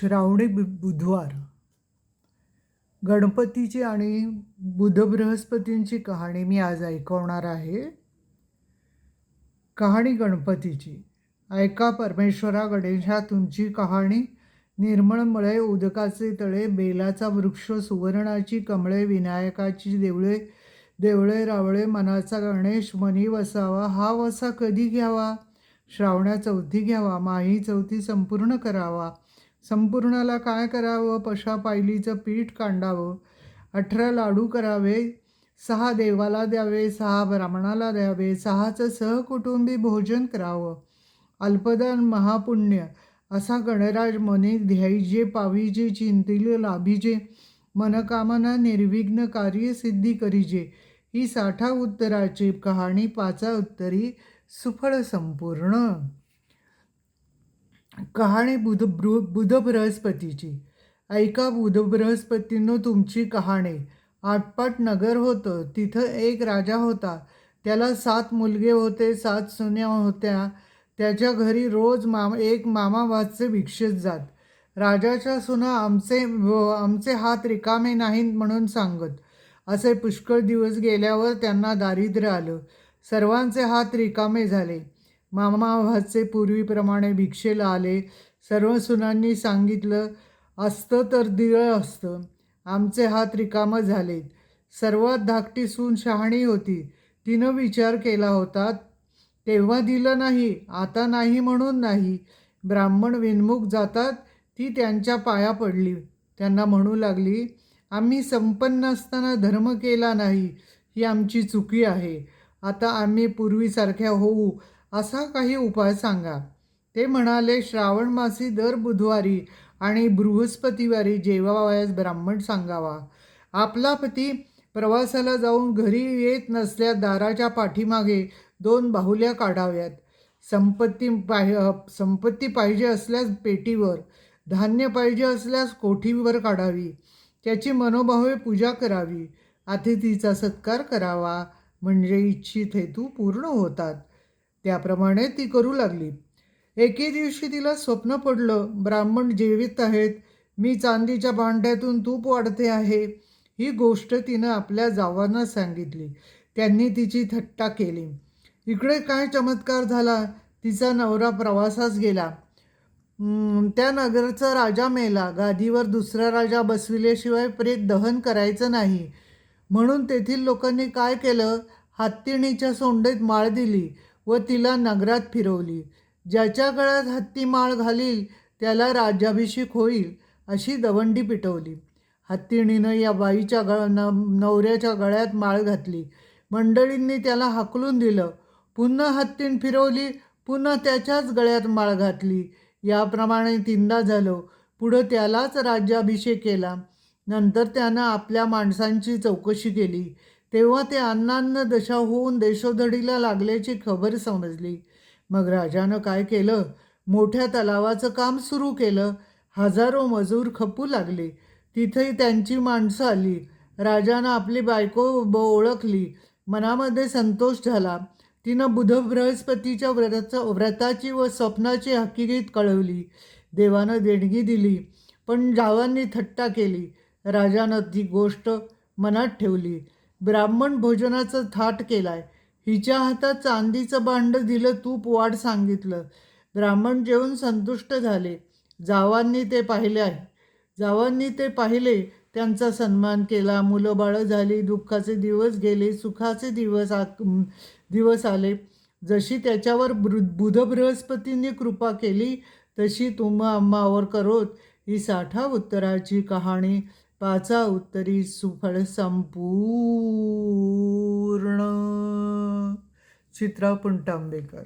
श्रावणी बु बुधवार. गणपतीची आणि बुध बृहस्पतींची कहाणी मी आज ऐकवणार आहे. कहाणी गणपतीची. ऐका परमेश्वरा गणेशा तुमची कहाणी निर्मळ मळे उदकाचे तळे बेलाचा वृक्ष सुवर्णाची कमळे विनायकाची देवळे देवळे रावळे मनाचा गणेश मनी वसावा हा वसा कधी घ्यावा? श्रावणा चौथी घ्यावा माही चौथी संपूर्ण करावा. संपूर्णाला काय करावं? पशा पायलीचं पीठ कांडावं. अठरा लाडू करावे. सहा देवाला द्यावे. सहा ब्राह्मणाला द्यावे. सहाचं सहकुटुंबी भोजन करावं. अल्पदान महापुण्य. असा गणराज मने ध्यायजे पाविजे चिंतील लाभिजे. मनकामना निर्विघ्न कार्य सिद्धी करीजे. ही साठा उत्तराची कहाणी पाचा उत्तरी सुफळ संपूर्ण. कहाणी बुध बृ बुध बृहस्पतीची ऐका बुध बृहस्पतींनो तुमची कहाणी. आटपाट नगर होतं. तिथं एक राजा होता. त्याला सात मुलगे होते. सात सुन्या होत्या. त्याच्या घरी रोज मामा एक मामा वाजचे भिक्षेत जात. राजाच्या सुना आमचे आमचे हात रिकामे नाहीत म्हणून सांगत. असे पुष्कळ दिवस गेल्यावर त्यांना दारिद्र्य आलं. सर्वांचे हात रिकामे झाले. मामाभाचे पूर्वीप्रमाणे भिक्षेला आले. सर्व सुनांनी सांगितलं असतं तर दिळं असतं. आमचे हात रिकामं झालेत. सर्वात धाकटी सून शहाणी होती. तिनं विचार केला होता तेव्हा दिलं नाही आता नाही म्हणून नाही. ब्राह्मण विनमुख जातात ती त्यांच्या पाया पडली. त्यांना म्हणू लागली आम्ही संपन्न असताना धर्म केला नाही ही आमची चुकी आहे. आता आम्ही पूर्वीसारख्या होऊ. असा काही उपाय सांगा. ते म्हणाले श्रावण मासी दर बुधवारी आणि बृहस्पतिवारी जेवावयास ब्राह्मण सांगावा. आपला पती प्रवासाला जाऊन घरी येत नसल्यास दाराच्या पाठीमागे दोन बाहुल्या काढाव्यात. संपत्ती पाहि संपत्ती पाहिजे असल्यास पेटीवर धान्य पाहिजे असल्यास कोठीवर काढावी. त्याची मनोभावे पूजा करावी. अतिथीचा सत्कार करावा. म्हणजे इच्छित हेतू पूर्ण होतात. त्याप्रमाणे ती करू लागली. एके दिवशी तिला स्वप्न पडलं ब्राह्मण जीवित आहेत मी चांदीच्या भांड्यातून तूप वाढते आहे ही गोष्ट तिनं आपल्या जावांना सांगितली. त्यांनी तिची थट्टा केली. इकडे काय चमत्कार झाला? तिचा नवरा प्रवासास गेला. त्या नगरचा राजा मेला. गादीवर दुसरा राजा बसविल्याशिवाय प्रेत दहन करायचं नाही. म्हणून तेथील लोकांनी काय केलं? हत्तीणीच्या सोंडेत माळ दिली. व तिला नगरात फिरवली. ज्याच्या गळ्यात हत्ती माळ घालील त्याला राज्याभिषेक होईल अशी दवंडी पिटवली. हत्तीणीनं या बाईच्या गळ न नवऱ्याच्या गळ्यात माळ घातली. मंडळींनी त्याला हाकलून दिलं. पुन्हा हत्तीण फिरवली पुन्हा त्याच्याच गळ्यात माळ घातली. याप्रमाणे तीनदा झालं. पुढं त्यालाच राज्याभिषेक केला. नंतर त्यानं आपल्या माणसांची चौकशी केली. तेव्हा ते अन्नान्न दशा होऊन देशोधडीला लागल्याची खबर समजली. मग राजानं काय केलं? मोठ्या तलावाचं काम सुरू केलं. हजारो मजूर खपू लागले. तिथेही त्यांची माणसं आली. राजानं आपली बायको ब ओळखली. मनामध्ये संतोष झाला. तिनं बुध बृहस्पतीच्या व्रताचं व्रताची व स्वप्नाची हकीकत कळवली. देवानं देणगी दिली पण जावांनी थट्टा केली. राजानं ती गोष्ट मनात ठेवली. ब्राह्मण भोजनाचं थाट केलाय. हिच्या हातात चांदीचं भांड दिलं तूप वाढ सांगितलं. ब्राह्मण जेवून संतुष्ट झाले. जावांनी ते पाहिले आहे. जावांनी ते पाहिले. त्यांचा सन्मान केला. मुलं बाळं झाली. दुःखाचे दिवस गेले. सुखाचे दिवस आ दिवस आले. जशी त्याच्यावर बृ बुध बृहस्पतींनी कृपा केली तशी तुम्हा अम्मावर करोत. ही साठा उत्तराची कहाणी. पाचा उत्तरी सुफळ संपूर्ण. चित्रा पुंटांबेकर